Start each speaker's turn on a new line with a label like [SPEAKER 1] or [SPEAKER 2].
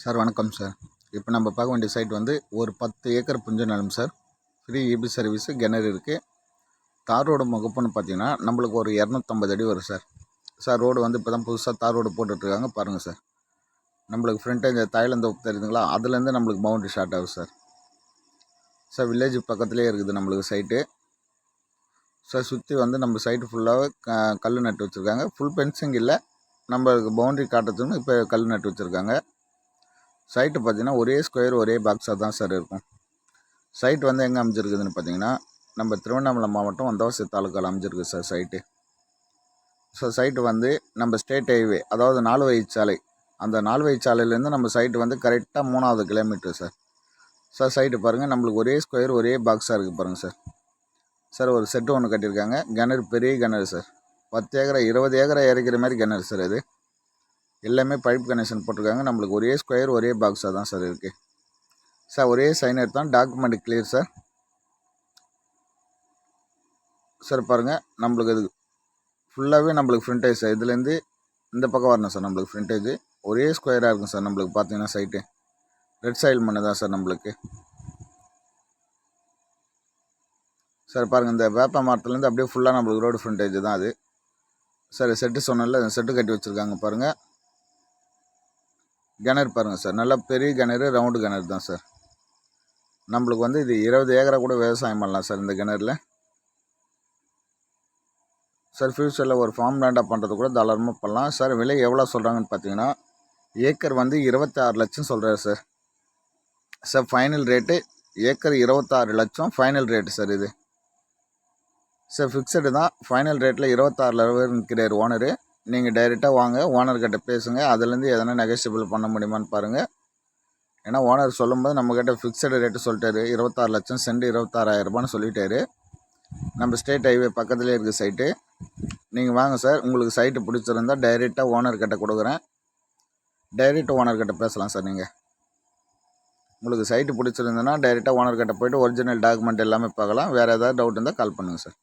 [SPEAKER 1] Sir வணக்கம் sir. இப்போ நம்ம பார்க்க வேண்டிய சைட் வந்து ஒரு பத்து ஏக்கர் புஞ்ச நிலம் சார். ஃப்ரீ இபி சர்வீஸு கிணறு இருக்குது தார் ரோடு முகப்புன்னு பார்த்தீங்கன்னா நம்மளுக்கு ஒரு இரநூத்தம்பது அடி வரும் சார். சார் ரோடு வந்து இப்போ தான் புதுசாக தார் ரோடு போட்டுட்ருக்காங்க பாருங்கள் சார். நம்மளுக்கு ஃப்ரண்ட்டு இந்த தைலந்தோப்பு தெரியுதுங்களா? அதுலேருந்து நம்மளுக்கு பவுண்ட்ரி ஷார்ட் ஆகும் சார். சார் வில்லேஜ் பக்கத்துலேயே இருக்குது நம்மளுக்கு சைட்டு சார் சுற்றி வந்து நம்ம சைட்டு ஃபுல்லாகவே க கல் நட்டு வச்சுருக்காங்க. ஃபுல் பென்சிங் இல்லை. நம்மளுக்கு பவுண்ட்ரி காட்டுறதுன்னு இப்போ கல் நட்டு வச்சுருக்காங்க. சைட்டு பார்த்தீங்கன்னா ஒரே ஸ்கொயர் ஒரே பாக்ஸாக தான் சார் இருக்கும். சைட் வந்து எங்கே அமைஞ்சிருக்குதுன்னு பார்த்தீங்கன்னா நம்ம திருவண்ணாமலை மாவட்டம் வந்தவாசி தாலுக்காவில் அமைஞ்சிருக்கு சார் சைட்டு ஸோ சைட்டு வந்து நம்ம ஸ்டேட் ஹைவே அதாவது நாலு சாலை. அந்த நாலு வழிச்சாலையிலேருந்து நம்ம சைட்டு வந்து கரெக்டாக மூணாவது கிலோமீட்டர் சார் சார் சைட்டு பாருங்கள் நம்மளுக்கு ஒரே ஸ்கொயர் ஒரே பாக்ஸாக இருக்குது பாருங்கள் சார் சார் ஒரு செட்டு ஒன்று கட்டியிருக்காங்க. கிணறு பெரிய கிணறு சார் பத்து ஏக்கரை இருபது ஏக்கரை இறக்கிற மாதிரி கிணறு சார் இது. எல்லாமே பைப் கனெக்ஷன் போட்டிருக்காங்க. நம்மளுக்கு ஒரே ஸ்கொயர் ஒரே பாக்ஸாக தான் சார் இருக்குது சார் ஒரே சைனர் தான். Document clear sir. சார் பாருங்கள் நம்மளுக்கு அது ஃபுல்லாகவே நம்மளுக்கு ஃப்ரண்டேஜ் சார். இதுலேருந்து இந்த பக்கம் வரணும் சார் நம்மளுக்கு ஃப்ரண்டேஜ் ஒரே ஸ்கொயராக இருக்கும் சார் நம்மளுக்கு பார்த்தீங்கன்னா சைட்டு ரெட் சைல் மண்ணு தான் சார் நம்மளுக்கு. சார் பாருங்கள் இந்த வேப்ப மரத்துலேருந்து அப்படியே ஃபுல்லாக நம்மளுக்கு ரோடு ஃப்ரண்டேஜ் தான் அது. சார் செட்டு சொன்னல செட்டு கட்டி வச்சுருக்காங்க பாருங்கள் கிணறு பாருங்கள் சார். நல்லா பெரிய கிணறு ரவுண்டு கிணறு தான் சார். நம்மளுக்கு வந்து இது இருபது ஏக்கரை கூட விவசாயம் பண்ணலாம் சார் இந்த கிணறுல. சார் ஃப்யூச்சரில் ஒரு ஃபார்ம் லேண்டாக பண்ணுறது கூட தாராளமாக பண்ணலாம். சார் விலை எவ்வளோ சொல்கிறாங்கன்னு பார்த்தீங்கன்னா ஏக்கர் வந்து இருபத்தாறு லட்சம் சொல்கிறார் sir. Sir final rate acre இருபத்தாறு லட்சம் ஃபைனல் ரேட்டு சார் இது. சார் ஃபிக்ஸடு தான். ஃபைனல் ரேட்டில் இருபத்தாறுல இருக்கிறார் ஓனரு நீங்கள் டைரெக்டாக வாங்க ஓனர்கிட்ட பேசுங்க அதுலேருந்து எதனா நெகோசியபிள் பண்ண முடியுமான்னு பாருங்கள் ஏன்னா ஓனர் சொல்லும்போது நம்மக்கிட்ட ஃபிக்ஸடு ரேட்டு சொல்லிட்டாரு இருபத்தாறு லட்சம் சென்ட் இருபத்தாறாயிரரூபான்னு சொல்லிட்டாரு. நம்ம ஸ்டேட் ஹைவே பக்கத்துலேயே இருக்குது சைட்டு நீங்கள் வாங்க சார் உங்களுக்கு சைட்டு பிடிச்சிருந்தா டைரெக்டாக ஓனர்கிட்ட கொடுக்குறேன். டைரெக்ட் ஓனர்கிட்ட பேசலாம் சார் நீங்கள் உங்களுக்கு சைட்டு பிடிச்சிருந்ததுன்னா டைரெக்டாக ஓனர்கிட்ட போய்ட்டு ஒரிஜினல் டாக்குமெண்ட் எல்லாமே பார்க்கலாம். வேறு ஏதாவது டவுட் இருந்தால் கால் பண்ணுங்கள் சார்